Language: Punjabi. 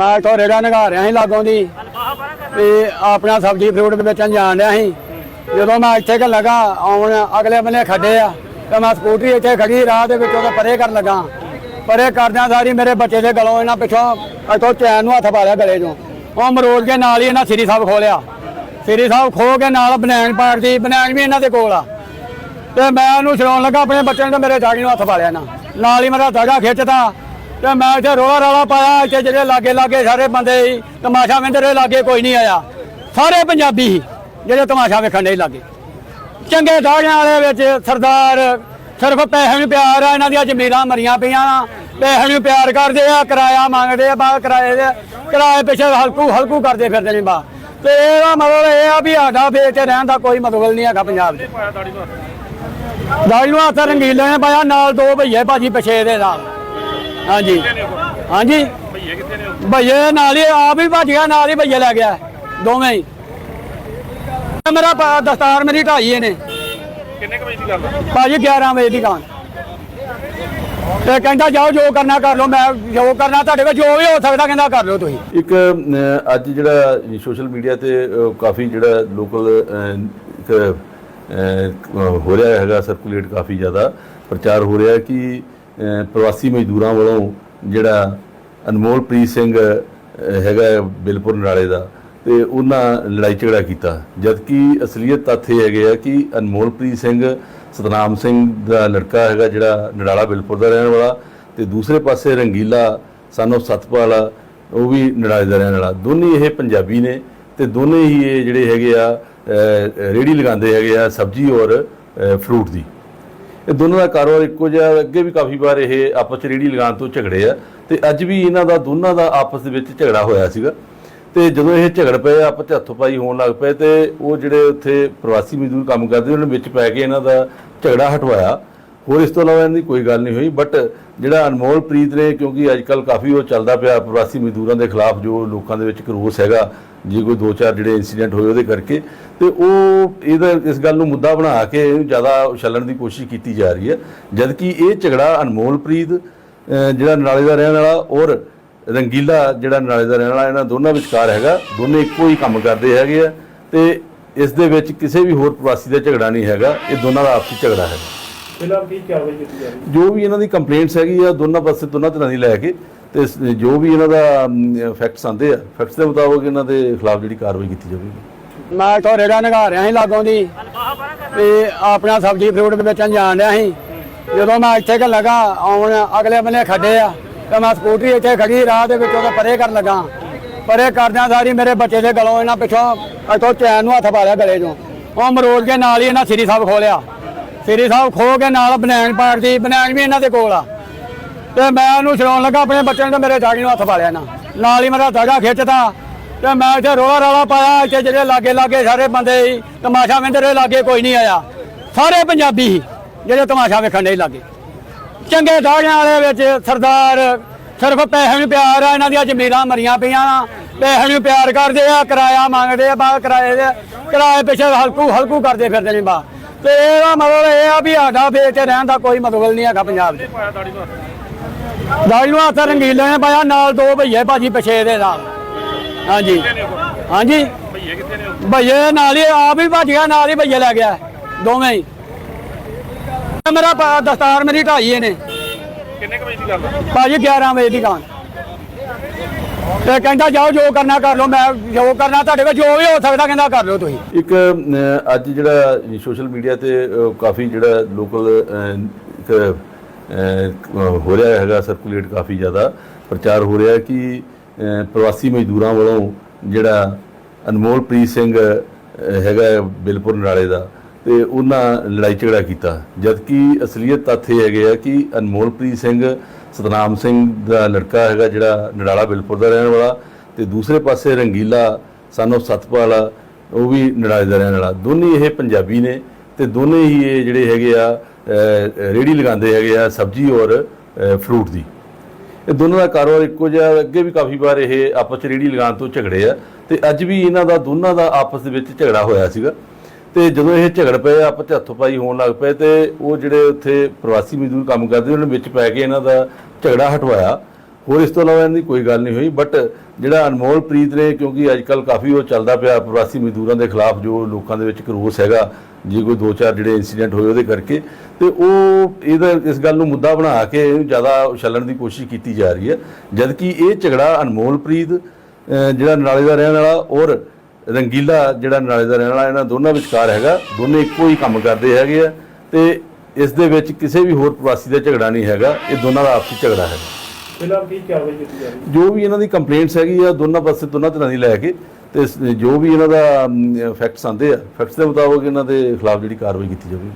ਮੈਂ ਇੱਥੋਂ ਰੇੜਾ ਨਗਾ ਰਿਹਾ ਸੀ ਲਾਗੋਂ ਦੀ। ਤੇ ਆਪਣਾ ਸਬਜ਼ੀ ਫਰੂਟ ਵੇਚਣ ਜਾਣ ਰਿਹਾ ਸੀ। ਜਦੋਂ ਮੈਂ ਇੱਥੇ ਕਿ ਲਗਾ, ਆਉਣ ਅਗਲੇ ਬੰਨੇ ਖੱਡੇ ਆ, ਤੇ ਮੈਂ ਸਕੂਟਰੀ ਇੱਥੇ ਖੜੀ, ਰਾਹ ਦੇ ਵਿੱਚੋਂ ਉਹਦਾ ਪਰੇ ਕਰਨ ਲੱਗਾ। ਪਰੇ ਕਰਦਿਆਂ ਸਾਰੀ ਮੇਰੇ ਬੱਚੇ ਦੇ ਗਲੋਂ ਇਹਨਾਂ ਪਿੱਛੋਂ ਇੱਥੋਂ ਚੈਨ ਨੂੰ ਹੱਥ ਪਾ ਲਿਆ ਗਲੇ 'ਚੋਂ। ਉਹ ਮਰੋੜ ਕੇ ਨਾਲ ਹੀ ਇਹਨਾਂ ਸ੍ਰੀ ਸਾਹਿਬ ਖੋਲਿਆ। ਸ੍ਰੀ ਸਾਹਿਬ ਖੋ ਕੇ ਨਾਲ ਬਨੈਣ ਪਾੜ ਪਾੜਦੀ ਬਨੈਣ ਵੀ ਇਹਨਾਂ ਦੇ ਕੋਲ ਆ। ਤੇ ਮੈਂ ਉਹਨੂੰ ਛਡਾਉਣ ਲੱਗਾ, ਆਪਣੇ ਬੱਚੇ ਨੇ ਤੇ ਮੇਰੇ ਦਾੜੀ ਨੂੰ ਹੱਥ ਪਾ ਲਿਆ ਨਾ ਨਾਲ ਹੀ ਮੇਰਾ ਦਾਗਾ ਖਿੱਚਤਾ। ਤੇ ਮੈਂ ਇੱਥੇ ਰੋਲਾ ਰਾਲਾ ਪਾਇਆ, ਇੱਥੇ ਜਿਹੜੇ ਲਾਗੇ ਲਾਗੇ ਸਾਰੇ ਬੰਦੇ ਸੀ, ਤਮਾਸ਼ਾ ਵੇਂਦੇ ਰਹੇ ਲਾਗੇ ਕੋਈ ਨਹੀਂ ਆਇਆ। ਸਾਰੇ ਪੰਜਾਬੀ ਸੀ, ਜਿਹੜੇ ਤਮਾਸ਼ਾ ਵੇਖਣ ਦੇ ਲਾਗੇ। ਚੰਗੇ ਦਾੜਿਆਂ ਵਾਲੇ ਵਿੱਚ ਸਰਦਾਰ ਸਿਰਫ ਪੈਸੇ ਨੂੰ ਪਿਆਰ ਆ, ਇਹਨਾਂ ਦੀਆਂ ਜ਼ਮੀਰਾਂ ਮਰੀਆਂ ਪਈਆਂ ਪੈਸੇ ਨੂੰ ਪਿਆਰ ਕਰਦੇ ਆ, ਕਿਰਾਇਆ ਮੰਗਦੇ ਆ, ਬਾ ਕਿਰਾਏ ਦੇ ਕਿਰਾਏ ਪਿੱਛੇ ਹਲਕੂ ਹਲਕੂ ਕਰਦੇ ਫਿਰਦੇ ਨੇ ਬਾ। ਤੇ ਇਹਦਾ ਮਤਲਬ ਇਹ ਆ ਵੀ ਸਾਡਾ ਵੇਚ ਰਹਿਣ ਦਾ ਕੋਈ ਮਤਲਬ ਨਹੀਂ ਹੈਗਾ ਪੰਜਾਬ 'ਚ ਦਾੜੀ ਨੂੰ ਹੱਥ ਰੰਗੀਲੇ ਨੇ, ਪਾਇਆ ਨਾਲ ਦੋ ਭਈਏ ਭਾਜੀ ਪਿਛੇ ਦੇ ਨਾਲ। ਹਾਂਜੀ। ਹਾਂਜੀ। ਭਈਏ ਕਿੱਥੇ ਨੇ ਭਈਏ ਨਾਲ ਹੀ ਆਪ ਵੀ ਭੱਜ ਗਿਆ ਨਾਲ ਹੀ ਭਈਏ ਲੈ ਗਿਆ ਦੋਵੇਂ ਹੀ। ਮੇਰਾ ਪ- ਦਸਤਾਰ ਮੇਰੀ ਢਾਈ ਇਹਨੇ। ਕਿੰਨੇ ਕੁ ਵਜੇ ਦੀ ਗੱਲ ਭਾਜੀ 11 ਵਜੇ ਦੀ ਕਾਂ ਤੇ ਕਹਿੰਦਾ ਜਾਓ ਜੋ ਕਰਨਾ ਕਰ ਲਓ ਮੈਂ ਜੋ ਕਰਨਾ ਤੁਹਾਡੇ ਕੋਲ ਜੋ ਵੀ ਹੋ ਸਕਦਾ ਕਹਿੰਦਾ ਕਰ ਲਓ ਤੁਸੀਂ। ਇੱਕ ਅੱਜ ਜਿਹੜਾ ਸੋਸ਼ਲ ਮੀਡੀਆ ਤੇ ਕਾਫੀ ਜਿਹੜਾ ਲੋਕਲ ਹੋ ਰਿਹਾ ਹੈਗਾ ਸਰਕੂਲੇਟ ਕਾਫੀ ਜ਼ਿਆਦਾ ਪ੍ਰਚਾਰ ਹੋ ਰਿਹਾ ਕਿ ਪ੍ਰਵਾਸੀ ਮਜ਼ਦੂਰਾਂ ਵੱਲੋਂ ਜਿਹੜਾ ਅਨਮੋਲਪ੍ਰੀਤ ਸਿੰਘ ਹੈਗਾ ਹੈ ਬਿਲਪੁਰ ਨਾਲੇ ਦਾ ਤੇ ਉਹਨਾਂ ਲੜਾਈ ਝਗੜਾ ਕੀਤਾ। ਜਦਕਿ ਅਸਲੀਅਤ ਤੱਥ ਇਹ ਹੈਗੇ ਆ ਕਿ ਅਨਮੋਲਪ੍ਰੀਤ ਸਿੰਘ ਸਤਨਾਮ ਸਿੰਘ ਦਾ ਲੜਕਾ ਹੈਗਾ ਜਿਹੜਾ ਨੜਾਲਾ ਬਿਲਪੁਰ ਦਾ ਰਹਿਣ ਵਾਲਾ ਤੇ ਦੂਸਰੇ ਪਾਸੇ ਰੰਗੀਲਾ ਸਾਨੂੰ ਸਤਪਾਲ ਉਹ ਵੀ ਨੜਾਲੇ ਦਾ ਰਹਿਣ ਵਾਲਾ। ਦੋਨੇ ਇਹ ਪੰਜਾਬੀ ਨੇ ਤੇ ਦੋਨੇ ਹੀ ਇਹ ਜਿਹੜੇ ਹੈਗੇ ਆ ਅਹ, ਰੇਹੜੀ ਲਗਾਉਂਦੇ ਹੈਗੇ ਆ ਸਬਜ਼ੀ ਔਰ ਫਰੂਟ ਦੀ। ਇਹ ਦੋਨਾਂ ਦਾ ਕਾਰੋਬਾਰ ਇੱਕੋ ਜਿਹਾ ਅੱਗੇ ਵੀ ਕਾਫੀ ਵਾਰ ਇਹ ਆਪਸ ਚ ਰੇਹੜੀ ਲਗਾਉਣ ਤੋਂ ਝਗੜੇ ਆ। ਤੇ ਅੱਜ ਵੀ ਇਹਨਾਂ ਦਾ ਦੋਨਾਂ ਦਾ ਆਪਸ ਦੇ ਵਿੱਚ ਝਗੜਾ ਹੋਇਆ ਸੀਗਾ। ਤੇ ਜਦੋਂ ਇਹ ਝਗੜ ਪਏ, ਆਪਸ ਚ ਹੱਥੋਂ ਪਾਈ ਹੋਣ ਲੱਗ ਪਏ ਤੇ ਉਹ ਜਿਹੜੇ ਉੱਥੇ ਪ੍ਰਵਾਸੀ ਮਜ਼ਦੂਰ ਕੰਮ ਕਰਦੇ, ਉਹਨਾਂ ਨੇ ਵਿੱਚ ਪੈ ਕੇ ਇਹਨਾਂ ਦਾ ਝਗੜਾ ਹਟਵਾਇਆ। ਹੋਰ ਇਸ ਤੋਂ ਇਲਾਵਾ ਇਹਨਾਂ ਦੀ ਕੋਈ ਗੱਲ ਨਹੀਂ ਹੋਈ ਬਟ ਜਿਹੜਾ ਅਨਮੋਲ ਪ੍ਰੀਤ ਨੇ, ਕਿਉਂਕਿ ਅੱਜ ਕੱਲ ਕਾਫੀ ਉਹ ਚੱਲਦਾ ਪਿਆ ਪ੍ਰਵਾਸੀ ਮਜ਼ਦੂਰਾਂ ਦੇ ਖਿਲਾਫ, ਜੋ ਲੋਕਾਂ ਦੇ ਵਿੱਚ ਕਰੋਸ ਹੈਗਾ ਜੇ ਕੋਈ ਦੋ ਚਾਰ ਜਿਹੜੇ ਇਨਸੀਡੈਂਟ ਹੋਏ ਉਹਦੇ ਕਰਕੇ ਤੇ ਉਹ ਇਹਦਾ ਇਸ ਗੱਲ ਨੂੰ ਮੁੱਦਾ ਬਣਾ ਕੇ ਜ਼ਿਆਦਾ ਉਛਲਣ ਦੀ ਕੋਸ਼ਿਸ਼ ਕੀਤੀ ਜਾ ਰਹੀ ਹੈ। ਜਦਕਿ ਇਹ ਝਗੜਾ ਅਨਮੋਲ ਪ੍ਰੀਤ ਅਹ, ਜਿਹੜਾ ਨਾਲੇ ਦਾ ਰਹਿਣ ਵਾਲਾ ਔਰ ਰੰਗੀਲਾ ਜਿਹੜਾ ਨਾਲੇ ਦਾ ਰਹਿਣ ਵਾਲਾ ਇਹਨਾਂ ਦੋਨਾਂ ਵਿਚਕਾਰ ਹੈਗਾ। ਦੋਨੇ ਇੱਕੋ ਹੀ ਕੰਮ ਕਰਦੇ ਹੈਗੇ ਆ ਤੇ ਇਸ ਦੇ ਵਿੱਚ ਕਿਸੇ ਵੀ ਹੋਰ ਪ੍ਰਵਾਸੀ ਦਾ ਝਗੜਾ ਨਹੀਂ ਹੈਗਾ। ਇਹ ਦੋਨਾਂ ਦਾ ਆਪਸੀ ਝਗੜਾ ਹੈ। ਫਿਲਹਾਲ ਕੀ ਕਾਰਵਾਈ ਕੀਤੀ ਜਾ ਰਹੀ ਜੋ ਵੀ ਇਹਨਾਂ ਦੀ ਕੰਪਲੇਂਟਸ ਹੈਗੀ ਆ ਦੋਨਾਂ ਪਾਸੇ ਦੋਨਾਂ ਤਰ੍ਹਾਂ ਦੀ ਲੈ ਕੇ ਤੇ ਜੋ ਵੀ ਇਹਨਾਂ ਦਾ ਫੈਕਟਸ ਆਂਦੇ ਆ ਫੈਕਟਸ ਦੇ ਮੁਤਾਬਕ ਇਹਨਾਂ ਦੇ ਖਿਲਾਫ ਜਿਹੜੀ ਕਾਰਵਾਈ ਕੀਤੀ ਜਾਵੇਗੀ। ਮੈਂ ਇੱਥੋਂ ਰੇੜਾ ਨਗਾ ਰਿਹਾ ਸੀ ਲਾਗੋਂ ਦੀ। ਤੇ ਆਪਣਾ ਸਬਜ਼ੀ ਫਰੂਟ ਵੇਚਣ ਜਾਣ ਰਿਹਾ ਸੀ। ਜਦੋਂ ਮੈਂ ਇੱਥੇ ਕਿ ਲਗਾ, ਆਉਣ ਅਗਲੇ ਬੰਨੇ ਖੱਡੇ ਆ, ਤੇ ਮੈਂ ਸਕੂਟਰੀ ਇੱਥੇ ਖੜੀ, ਰਾਹ ਦੇ ਵਿੱਚ ਉਹਦਾ ਪਰੇ ਕਰਨ ਲੱਗਾ। ਪਰੇ ਕਰਦਿਆਂ ਸਾਰੀ ਮੇਰੇ ਬੱਚੇ ਦੇ ਗਲੋਂ ਇਹਨਾਂ ਪਿੱਛੋਂ ਇੱਥੋਂ ਚੈਨ ਨੂੰ ਹੱਥ ਪਾ ਲਿਆ ਗਲੇ 'ਚੋਂ। ਉਹ ਮਰੋੜ ਕੇ ਨਾਲ ਹੀ ਇਹਨਾਂ ਸ੍ਰੀ ਸਾਹਿਬ ਖੋਲਿਆ ਸ੍ਰੀ ਸਾਹਿਬ ਖੋ ਕੇ ਨਾਲ ਬਨੈਣ ਪਾੜਦੀ ਬਨੈਣ ਵੀ ਇਹਨਾਂ ਦੇ ਕੋਲ ਆ। ਤੇ ਮੈਂ ਉਹਨੂੰ ਛਡਾਉਣ ਲੱਗਾ, ਆਪਣੇ ਬੱਚੇ ਨੂੰ ਤੇ ਮੇਰੇ ਦਾੜੀ ਨੂੰ ਹੱਥ ਪਾ ਲਿਆ ਨਾ। ਨਾਲ ਹੀ ਮੇਰਾ ਦਾਗਾ ਖਿੱਚਦਾ ਤੇ ਮੈਂ ਇੱਥੇ ਰੋਲਾ ਰਾਲਾ ਪਾਇਆ, ਇੱਥੇ ਜਿਹੜੇ ਲਾਗੇ ਲਾਗੇ ਸਾਰੇ ਬੰਦੇ ਸੀ, ਤਮਾਸ਼ਾ ਵੇਂਦੇ ਰਹੇ ਲਾਗੇ ਕੋਈ ਨਹੀਂ ਆਇਆ। ਸਾਰੇ ਪੰਜਾਬੀ ਸੀ, ਜਿਹੜੇ ਤਮਾਸ਼ਾ ਵੇਖਣ ਦੇ ਲਾਗੇ। ਚੰਗੇ ਦਾੜਿਆਂ ਵਾਲੇ ਵਿੱਚ ਸਰਦਾਰ, ਸਿਰਫ ਪੈਸੇ ਨੂੰ ਪਿਆਰ ਆ, ਇਹਨਾਂ ਦੀਆਂ ਜ਼ਮੀਰਾਂ ਮਰੀਆਂ ਪਈਆਂ। ਪੈਸੇ ਨੂੰ ਪਿਆਰ ਕਰਦੇ ਆ, ਕਿਰਾਇਆ ਮੰਗਦੇ ਆ ਬਾ ਕਿਰਾਏ ਦੇ, ਕਿਰਾਏ ਪਿੱਛੇ ਹਲਕੂ ਹਲਕੂ ਕਰਦੇ ਫਿਰਦੇ ਨੇ ਬਾ। ਤੇ ਇਹਦਾ ਮਤਲਬ ਇਹ ਆ ਵੀ ਸਾਡਾ ਵੇਚ ਰਹਿਣ ਦਾ ਕੋਈ ਮਤਲਬ ਨਹੀਂ ਹੈਗਾ ਪੰਜਾਬ 'ਚ। ਦਾੜੀ ਨੂੰ ਹੱਥ। ਨੂੰ ਰੰਗੀਲੇ ਨੇ ਪਾਇਆ ਨਾਲ ਦੋ ਭਈਏ ਭਾਜੀ ਪਿਛੇ ਦੇ ਨਾਲ। ਹਾਂਜੀ। ਨੇ? ਹਾਂਜੀ। ਭਈਏ ਕਿੱਥੇ ਨੇ ਭਈਏ ਨਾਲ ਹੀ ਆਪ ਵੀ ਭੱਜ ਗਿਆ ਨਾਲ ਹੀ ਭਈਏ ਲੈ ਗਿਆ ਦੋਵੇਂ ਹੀ। ਮੇਰਾ ਪ- ਦਸਤਾਰ ਮੇਰੀ ਢਾਈ ਇਹਨੇ। ਕਿੰਨੇ ਕੁ ਵਜੇ ਦੀ ਗੱਲ ਆ? ਭਾਜੀ 11 ਵਜੇ ਦੀ ਕਾਂ ਤੇ ਕਹਿੰਦਾ ਜਾਓ ਜੋ ਕਰਨਾ ਕਰ ਲਓ ਮੈਂ ਜੋ ਕਰਨਾ ਤੁਹਾਡੇ ਕੋਲ ਜੋ ਵੀ ਹੋ ਸਕਦਾ ਕਹਿੰਦਾ ਕਰ ਲਓ ਤੁਸੀਂ। ਇੱਕ ਅੱਜ ਜਿਹੜਾ ਸੋਸ਼ਲ ਮੀਡੀਆ ਤੇ ਕਾਫੀ ਜਿਹੜਾ ਲੋਕਲ ਹੋ ਰਿਹਾ ਹੈਗਾ ਸਰਕੂਲੇਟ ਕਾਫੀ ਜ਼ਿਆਦਾ। ਪ੍ਰਚਾਰ ਹੋ ਰਿਹਾ ਕਿ ਪ੍ਰਵਾਸੀ ਮਜ਼ਦੂਰਾਂ ਵੱਲੋਂ ਜਿਹੜਾ ਅਨਮੋਲਪ੍ਰੀਤ ਸਿੰਘ ਹੈਗਾ ਹੈ ਬਿਲਪੁਰ ਨਾਲੇ ਦਾ, ਤੇ ਉਹਨਾਂ ਲੜਾਈ ਝਗੜਾ ਕੀਤਾ। ਜਦਕਿ ਅਸਲੀਅਤ ਤੱਥ ਇਹ ਹੈਗੇ ਆ ਕਿ ਅਨਮੋਲਪ੍ਰੀਤ ਸਿੰਘ, ਸਤਨਾਮ ਸਿੰਘ ਦਾ ਲੜਕਾ ਹੈਗਾ ਜਿਹੜਾ ਨੜਾਲਾ ਬਿਲਪੁਰ ਦਾ ਰਹਿਣ ਵਾਲਾ, ਤੇ ਦੂਸਰੇ ਪਾਸੇ ਰੰਗੀਲਾ ਸਾਨੂੰ ਸਤਪਾਲ, ਉਹ ਵੀ ਨੜਾਲੇ ਦਾ ਰਹਿਣ ਵਾਲਾ। ਦੋਨੇ ਇਹ ਪੰਜਾਬੀ ਨੇ, ਤੇ ਦੋਨੇ ਹੀ ਇਹ ਜਿਹੜੇ ਹੈਗੇ ਆ ਅਹ, ਰੇਹੜੀ ਲਗਾਉਂਦੇ ਹੈਗੇ ਆ ਸਬਜ਼ੀ ਔਰ ਫਰੂਟ ਦੀ। ਇਹ ਦੋਨਾਂ ਦਾ ਕਾਰੋਬਾਰ ਇੱਕੋ ਜਿਹਾ ਅੱਗੇ ਵੀ ਕਾਫੀ ਵਾਰ ਇਹ ਆਪਸ ਚ ਰੇਹੜੀ ਲਗਾਉਣ ਤੋਂ ਝਗੜੇ ਆ। ਤੇ ਅੱਜ ਵੀ ਇਹਨਾਂ ਦਾ ਦੋਨਾਂ ਦਾ ਆਪਸ ਦੇ ਵਿੱਚ ਝਗੜਾ ਹੋਇਆ ਸੀਗਾ। ਤੇ ਜਦੋਂ ਇਹ ਝਗੜ ਪਏ ਆਪਸ ਚ ਹੱਥੋਂ ਪਾਈ ਹੋਣ ਲੱਗ ਪਏ ਤੇ ਉਹ ਜਿਹੜੇ ਉੱਥੇ ਪ੍ਰਵਾਸੀ ਮਜ਼ਦੂਰ ਕੰਮ ਕਰਦੇ ਉਹਨਾਂ ਵਿੱਚ ਪੈ ਕੇ ਇਹਨਾਂ ਦਾ ਝਗੜਾ ਹਟਵਾਇਆ। ਹੋਰ ਇਸ ਤੋਂ ਇਲਾਵਾ ਇਹਨਾਂ ਦੀ ਕੋਈ ਗੱਲ ਨਹੀਂ ਹੋਈ ਬਟ ਜਿਹੜਾ ਅਨਮੋਲ ਪ੍ਰੀਤ ਨੇ ਕਿਉਂਕਿ ਅੱਜ ਕੱਲ ਕਾਫੀ ਉਹ ਚੱਲਦਾ ਪਿਆ ਪ੍ਰਵਾਸੀ ਮਜ਼ਦੂਰਾਂ ਦੇ ਖਿਲਾਫ ਜੋ ਲੋਕਾਂ ਦੇ ਵਿੱਚ ਕਰੋਸ ਹੈਗਾ ਜੇ ਕੋਈ ਦੋ ਚਾਰ ਜਿਹੜੇ ਇਨਸੀਡੈਂਟ ਹੋਏ ਉਹਦੇ ਕਰਕੇ, ਤੇ ਉਹ ਇਹਦਾ ਇਸ ਗੱਲ ਨੂੰ ਮੁੱਦਾ ਬਣਾ ਕੇ ਇਹਨੂੰ ਜ਼ਿਆਦਾ ਉਛਲਣ ਦੀ ਕੋਸ਼ਿਸ਼ ਕੀਤੀ ਜਾ ਰਹੀ ਹੈ। ਜਦ ਕਿ ਇਹ ਝਗੜਾ ਅਨਮੋਲਪ੍ਰੀਤ ਜਿਹੜਾ ਨਾਲੇ ਦਾ ਰਹਿਣ ਵਾਲਾ ਔਰ ਰੰਗੀਲਾ ਜਿਹੜਾ ਨਾਲੇ ਦਾ ਰਹਿਣ ਵਾਲਾ, ਇਹਨਾਂ ਦੋਨਾਂ ਵਿਚਕਾਰ ਹੈਗਾ। ਦੋਨੇ ਇੱਕੋ ਹੀ ਕੰਮ ਕਰਦੇ ਹੈਗੇ ਆ ਤੇ ਇਸ ਦੇ ਵਿੱਚ ਕਿਸੇ ਵੀ ਹੋਰ ਪ੍ਰਵਾਸੀ ਦਾ ਝਗੜਾ ਨਹੀਂ ਹੈਗਾ। ਇਹ ਦੋਨਾਂ ਦਾ ਆਪਸੀ ਝਗੜਾ ਹੈ। ਫਿਲਹਾਲ ਕੀ ਕਾਰਵਾਈ ਕੀਤੀ ਜਾ ਰਹੀ ਜੋ ਵੀ ਇਹਨਾਂ ਦੀ ਕੰਪਲੇਂਟਸ ਹੈਗੀ ਆ, ਦੋਨਾਂ ਪਾਸੇ ਦੋਨਾਂ ਤਰ੍ਹਾਂ ਦੀ ਲੈ ਕੇ ਤੇ ਜੋ ਵੀ ਇਹਨਾਂ ਦਾ ਫੈਕਟਸ ਆਂਦੇ ਆ ਫੈਕਟਸ ਦੇ ਮੁਤਾਬਕ ਇਹਨਾਂ ਦੇ ਖਿਲਾਫ ਜਿਹੜੀ ਕਾਰਵਾਈ ਕੀਤੀ ਜਾਵੇਗੀ।